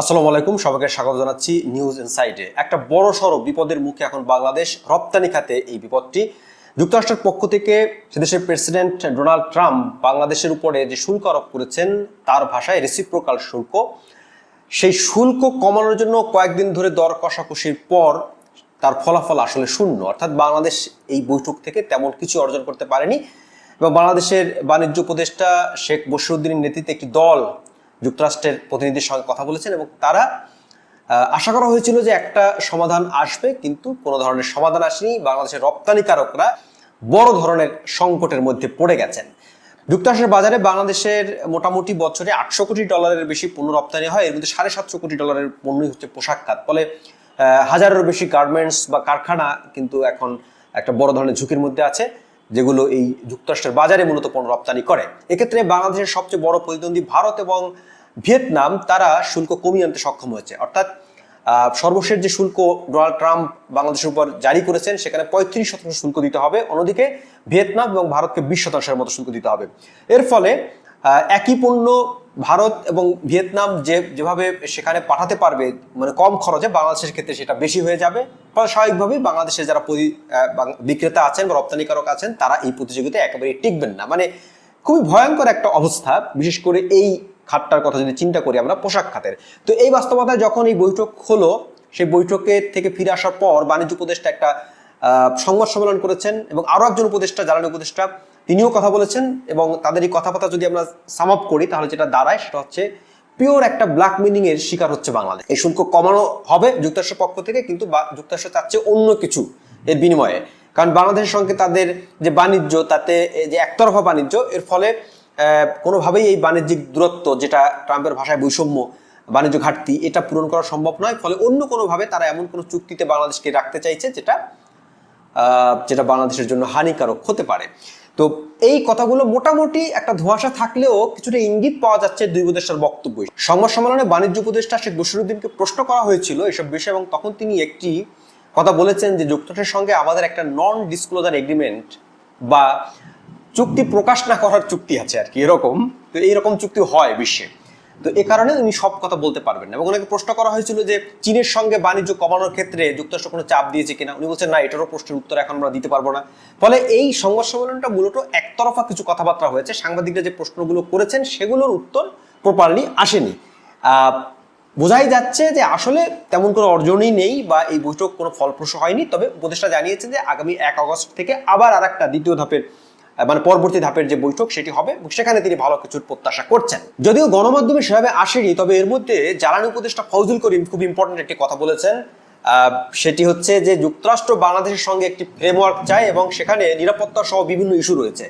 আসসালামু আলাইকুম, সবাইকে স্বাগত জানাচ্ছি নিউজ ইনসাইডে একটা বড় সড়ো বিপদের মুখে এখন বাংলাদেশ রপ্তানি খাতে এই বিপদটি। যুক্তরাষ্ট্রের পক্ষ থেকে সেদেশের প্রেসিডেন্ট ডোনাল্ড ট্রাম্প বাংলাদেশের উপরে যে শুল্ক আরোপ করেছেন, তার ভাষায় রেসিপ্রোকাল শুল্ক। সেই শুল্ক কমানোর জন্য কয়েকদিন ধরে দর কষাকষির পর তার ফলাফল আসলে শূন্য। অর্থাৎ বাংলাদেশ এই বৈঠক থেকে তেমন কিছু অর্জন করতে পারেনি। এবং বাংলাদেশের বাণিজ্য উপদেষ্টা শেখ বসিরুদ্দিনের নেতৃত্বে একটি দল যুক্তরাষ্ট্রের প্রতিনিধির সঙ্গে কথা বলেছেন এবং তারা আশা করা হয়েছিল যে একটা সমাধান আসবে, কিন্তু কোনো ধরনের সমাধান আসেনি। বাংলাদেশের রপ্তানিকারকরা বড় ধরনের সংকটের মধ্যে পড়ে গেছেন। যুক্তরাষ্ট্রের বাজারে বাংলাদেশের মোটামুটি বছরে আটশো কোটি ডলারের বেশি পণ্য রপ্তানি হয়। এর মধ্যে সাড়ে সাতশো কোটি ডলারের পণ্যই হচ্ছে পোশাক খাত। ফলে হাজারেরও বেশি গার্মেন্টস বা কারখানা কিন্তু এখন একটা বড় ধরনের ঝুঁকির মধ্যে আছে, যেগুলো এই যুক্তরাষ্ট্রের বাজারে মূলত পণ্য রপ্তানি করে। এক্ষেত্রে বাংলাদেশের সবচেয়ে বড় প্রতিদ্বন্দ্বী ভারত এবং ভিয়েতনাম, তারা শুল্ক কমিয়ে আনতে সক্ষম হয়েছে। অর্থাৎ সর্বশেষ যে শুল্ক ডোনাল্ড ট্রাম্প বাংলাদেশের উপর জারি করেছেন, সেখানে পঁয়ত্রিশ শতাংশ শুল্ক দিতে হবে। অন্যদিকে, ভিয়েতনাম এবং ভারতকে বিশ শতাংশের মতো শুল্ক দিতে হবে। এর ফলে একই পণ্য ভারত এবং ভিয়েতনাম যে, যেভাবে সেখানে পাঠাতে পারবে মানে কম খরচে বাংলাদেশের ক্ষেত্রে সেটা বেশি হয়ে যাবে। ফলে স্বাভাবিকভাবেই বাংলাদেশের যারা বিক্রেতা আছেন বা রপ্তানিকারক আছেন, তারা এই প্রতিযোগিতায় একেবারেই টিকবেন না। মানে খুবই ভয়ঙ্কর একটা অবস্থা। বিশেষ করে এই খাতটার কথা যদি চিন্তা করি আমরা, পোশাক খাতের। তো এই বাস্তবতায় যখন এই বৈঠক হলো, সেই বৈঠকের থেকে ফিরে আসার পর বাণিজ্য উপদেষ্টা একটা সংবাদ সম্মেলন করেছেন এবং আরও একজন উপদেষ্টা, জ্বালানি উপদেষ্টা, তিনিও কথা বলেছেন এবং তাদের এই কথাবার্তা যদি আমরা সাম আপ করি, তাহলে যেটা দাঁড়ায় সেটা হচ্ছে পিওর একটা ব্ল্যাক মিনিং এর শিকার হচ্ছে বাংলাদেশ। এই শুল্ক কমানো হবে যুক্তরাষ্ট্রের পক্ষ থেকে, কিন্তু যুক্তরাষ্ট্র চাচ্ছে অন্য কিছু এর বিনিময়ে। কারণ বাংলাদেশের সঙ্গে তাদের যে বাণিজ্য, তাতে যে একতরফা বাণিজ্য, এর ফলে কোনোভাবেই এই বাণিজ্যিক দূরত্ব যেটা ট্রাম্পের ভাষায় বৈষম্য, বাণিজ্য ঘাটতি, এটা পূরণ করা সম্ভব নয়। ফলে অন্য কোনোভাবে তারা এমন কোনো চুক্তিতে বাংলাদেশকে রাখতে চাইছে যেটা যেটা বাংলাদেশের জন্য হানিকারক হতে পারে। তো এই কথাগুলো মোটামুটি একটা ধোঁয়াশা থাকলেও কিছুটা ইঙ্গিত পাওয়া যাচ্ছে দুই উপদেষ্টার বক্তব্য সংবাদ সম্মেলনে বাণিজ্য উপদেষ্টা শেখ বসিরুদ্দিনকে প্রশ্ন করা হয়েছিল এসব বিষয়ে এবং তখন তিনি একটি কথা বলেছেন যে যুক্তরাষ্ট্রের সঙ্গে আমাদের একটা নন ডিসক্লোজার এগ্রিমেন্ট বা চুক্তি প্রকাশ না করার চুক্তি আছে আর কি, এরকম। তো এইরকম চুক্তি হয় বিশ্বে। তো এ কারণে উনি সব কথা বলতে পারবেন না। এবং ওনাকে প্রশ্ন করা হয়েছিল যে চীনের সঙ্গে বাণিজ্য কমানোর ক্ষেত্রে যুক্তরাষ্ট্র কোনো চাপ দিয়েছে কিনা? উনি বলছেন, না, এটারও প্রশ্নের উত্তর এখন আমরা দিতে পারব না। ফলে এই সংবাদ সম্মেলনটা মূলত একতরফা কিছু কথাবার্তা হয়েছে। সাংবাদিকরা যে প্রশ্নগুলো করেছেন, সেগুলোর উত্তর প্রপারলি আসেনি। বোঝাই যাচ্ছে যে আসলে তেমন কোনো অর্জনই নেই বা এই বৈঠক কোনো ফলপ্রসূ হয়নি। তবে উপদেষ্টা জানিয়েছেন যে আগামী এক আগস্ট থেকে আবার আর একটা দ্বিতীয় ধাপের মানে পরবর্তী ধাপের যে বৈঠক সেটি হবে সেখানে তিনি ভালো কিছুর প্রত্যাশা করছেন। যদিও গণমাধ্যমে সেভাবে আসেনি, তবে এর মধ্যে জ্বালানি উপদেষ্টা ফৌজুল করিম খুব ইম্পর্টেন্ট একটি কথা বলেছেন। সেটি হচ্ছে যে যুক্তরাষ্ট্র বাংলাদেশের সঙ্গে একটি ফ্রেমওয়ার্ক চায় এবং সেখানে নিরাপত্তা সহ বিভিন্ন ইস্যু রয়েছে।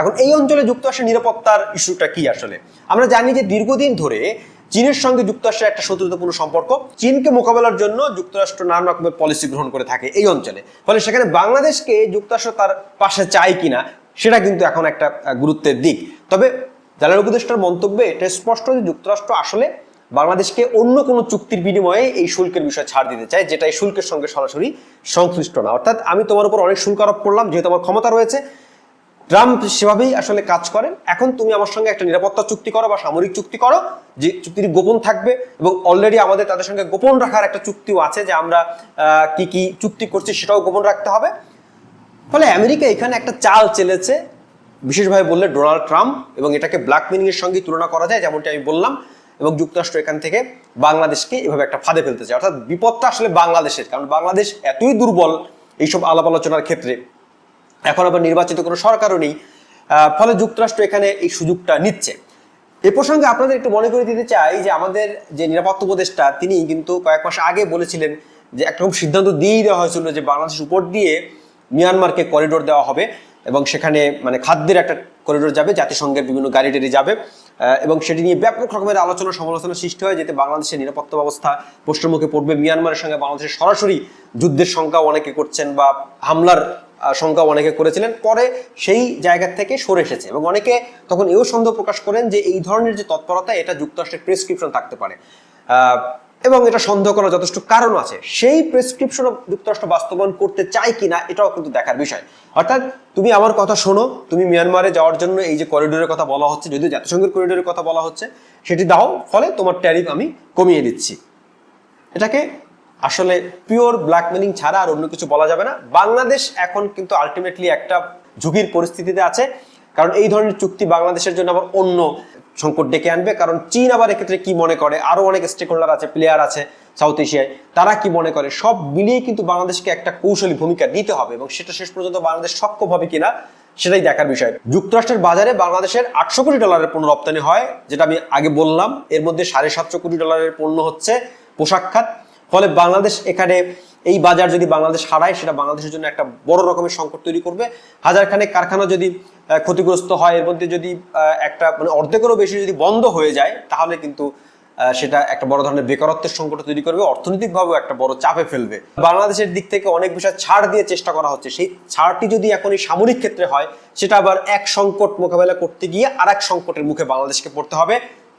এখন এই অঞ্চলে যুক্তরাষ্ট্রের নিরাপত্তার ইস্যুটা কি আসলে? আমরা জানি যে দীর্ঘদিন ধরে চীনের সঙ্গে যুক্তরাষ্ট্রের একটা শত্রুতাপূর্ণ সম্পর্ক। চীনকে মোকাবেলার জন্য যুক্তরাষ্ট্র নানা রকমের পলিসি গ্রহণ করে থাকে এই অঞ্চলে। ফলে সেখানে বাংলাদেশকে যুক্তরাষ্ট্র তার পাশে চায় কিনা সেটা কিন্তু এখন একটা গুরুত্বের দিক। তবে জ্বালানি উপদেষ্টার মন্তব্যে এটা স্পষ্ট যে যুক্তরাষ্ট্র আসলে বাংলাদেশকে অন্য কোনো চুক্তির বিনিময়ে এই শুল্কের বিষয়ে ছাড় দিতে চায়, যেটা এই শুল্কের সঙ্গে সরাসরি সংশ্লিষ্ট না। অর্থাৎ আমি তোমার উপর অনেক শুল্ক আরোপ করলাম, যেহেতু আমার ক্ষমতা রয়েছে। ট্রাম্প সেভাবেই আসলে কাজ করেন। এখন তুমি আমার সঙ্গে একটা নিরাপত্তা চুক্তি করো বা সামরিক চুক্তি করো, যে চুক্তিটি গোপন থাকবে এবং অলরেডি আমাদের তাদের সঙ্গে গোপন রাখার একটা চুক্তিও আছে যে আমরা কি কি চুক্তি করছি সেটাও গোপন রাখতে হবে। ফলে আমেরিকা এখানে একটা চাল চেলেছে। বিশেষভাবে বললে ডোনাল্ড ট্রাম্প এবং এটাকে ব্ল্যাক মিনিং এর সঙ্গে তুলনা করা যায়, যেমনটি আমি বললাম, এবং যুক্তরাষ্ট্র এখান থেকে বাংলাদেশকে এভাবে একটা ফাঁদে ফেলতে চায়। অর্থাৎ বিপদটা আসলে বাংলাদেশের, কারণ বাংলাদেশ এতই দুর্বল এইসব আলাপ আলোচনার ক্ষেত্রে। এখন আবার নির্বাচিত কোনো সরকারও নেই ফলে যুক্তরাষ্ট্র এখানে এই সুযোগটা নিচ্ছে। এ প্রসঙ্গে আপনাদের একটু মনে করে দিতে চাই যে আমাদের যে নিরাপত্তা উপদেষ্টা, তিনি কিন্তু কয়েক মাস আগে বলেছিলেন যে একরকম সিদ্ধান্ত দিয়েই দেওয়া হয়েছিল যে বাংলাদেশের উপর দিয়ে মিয়ানমারকে করিডোর দেওয়া হবে এবং সেখানে মানে খাদ্যের একটা করিডোর যাবে, জাতিসংঘের বিভিন্ন গাড়ি টেরি যাবে। এবং সেটি নিয়ে ব্যাপক রকমের আলোচনা সমালোচনা সৃষ্টি হয়, যেতে বাংলাদেশের নিরাপত্তা ব্যবস্থা পশ্চিমমুখে পড়বে। মিয়ানমারের সঙ্গে বাংলাদেশের সরাসরি যুদ্ধের সংখ্যা অনেকে করছেন বা হামলার শঙ্কা অনেকে করেছিলেন। পরে সেই জায়গা থেকে সরে এসেছে এবং অনেকে তখন এও সন্দেহ প্রকাশ করেন যে এই ধরনের যে তৎপরতা, এটা যুক্তরাষ্ট্রের প্রেসক্রিপশন থাকতে পারে। এবং এটা সন্দেহ করার যথেষ্ট কারণ আছে। সেই প্রেসক্রিপশন যুক্তরাষ্ট্র বাস্তবায়ন করতে চায় কিনা, এটাও কিন্তু দেখার বিষয়। অর্থাৎ তুমি আমার কথা শোনো, তুমি মিয়ানমারে যাওয়ার জন্য এই যে করিডোরের কথা বলা হচ্ছে, যদিও জাতিসংঘের করিডোরের কথা বলা হচ্ছে, সেটি দাও, ফলে তোমার ট্যারিফ আমি কমিয়ে দিচ্ছি। এটাকে আসলে পিওর ব্ল্যাকমেলিং ছাড়া আর অন্য কিছু বলা যাবে না। বাংলাদেশ এখন কিন্তু আলটিমেটলি একটা ঝুঁকির পরিস্থিতিতে আছে, কারণ এই ধরনের চুক্তি বাংলাদেশের জন্য আবার অন্য সংকট ডেকে আনবে। কারণ চীন আবার এক্ষেত্রে কি মনে করে? আরও অনেক স্টেক হোল্ডার আছে প্লেয়ার আছে সাউথ এশিয়ায় তারা কি মনে করে? সব মিলিয়ে কিন্তু বাংলাদেশকে একটা কৌশলী ভূমিকা নিতে হবে এবং সেটা শেষ পর্যন্ত বাংলাদেশ সক্ষম হবে কিনা সেটাই দেখার বিষয়। যুক্তরাষ্ট্রের বাজারে বাংলাদেশের আটশো কোটি ডলারের পণ্য রপ্তানি হয়, যেটা আমি আগে বললাম। এর মধ্যে সাড়ে সাতশো কোটি ডলারের পণ্য হচ্ছে পোশাক খাত। ফলে বাংলাদেশ এখানে এই বাজার যদি বাংলাদেশ হারায়, সেটা বাংলাদেশের জন্য একটা বড় রকমের সংকট তৈরি করবে। হাজারখানেক কারখানা যদি ক্ষতিগ্রস্ত হয়, এর মধ্যে যদি একটা মানে অর্ধেকেরও বেশি যদি বন্ধ হয়ে যায়, তাহলে কিন্তু সেটা একটা বড় ধরনের বেকারত্বের সংকট তৈরি করবে, অর্থনৈতিকভাবেও একটা বড় চাপে ফেলবে। বাংলাদেশের দিক থেকে অনেক বিষয় ছাড় দিয়ে চেষ্টা করা হচ্ছে। সেই ছাড়টি যদি এখন এই সামরিক ক্ষেত্রে হয়, সেটা আবার এক সংকট মোকাবেলা করতে গিয়ে আর এক সংকটের মুখে বাংলাদেশকে পড়তে হবে।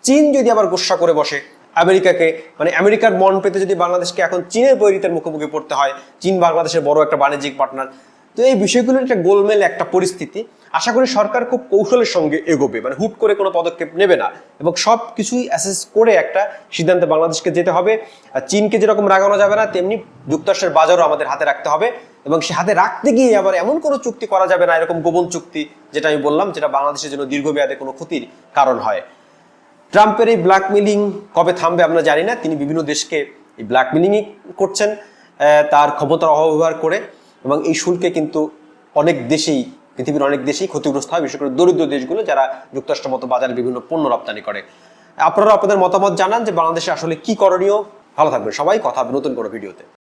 চীন যদি আবার গোসা করে বসে আমেরিকাকে মানে আমেরিকার মন পেতে যদি বাংলাদেশকে এখন চীনের বৈরিতের মুখোমুখি পড়তে হয়, চীন বাংলাদেশের বড় একটা বাণিজ্যিক পার্টনার তো এই বিষয়গুলোর একটা গোলমেল একটা পরিস্থিতি, আশা করি সরকার খুব কৌশলের সঙ্গে এগোবে মানে হুট করে কোনো পদক্ষেপ নেবে না এবং সব কিছুই অ্যাসেস করে একটা সিদ্ধান্তে বাংলাদেশকে যেতে হবে। আর চীনকে যেরকম রাগানো যাবে না, তেমনি যুক্তরাষ্ট্রের বাজারও আমাদের হাতে রাখতে হবে এবং সে হাতে রাখতে গিয়ে আবার এমন কোনো চুক্তি করা যাবে না, এরকম গোপন চুক্তি, যেটা আমি বললাম, যেটা বাংলাদেশের জন্য দীর্ঘমেয়াদে কোনো ক্ষতির কারণ হয়। ট্রাম্পের এই ব্ল্যাকমেলিং কবে থামবে আমরা জানি না। তিনি বিভিন্ন দেশকে এই ব্ল্যাকমেলিংই করছেন তার ক্ষমতার অপব্যবহার করে এবং এই শুল্কে কিন্তু অনেক দেশেই, পৃথিবীর অনেক দেশেই ক্ষতিগ্রস্ত হয়, বিশেষ করে দরিদ্র দেশগুলো যারা যুক্তরাষ্ট্র মতো বাজারে বিভিন্ন পণ্য রপ্তানি করে। আপনারা আপনাদের মতামত জানান যে বাংলাদেশে আসলে কি করণীয়। ভালো থাকবে সবাই, কথা নতুন কোনো ভিডিওতে।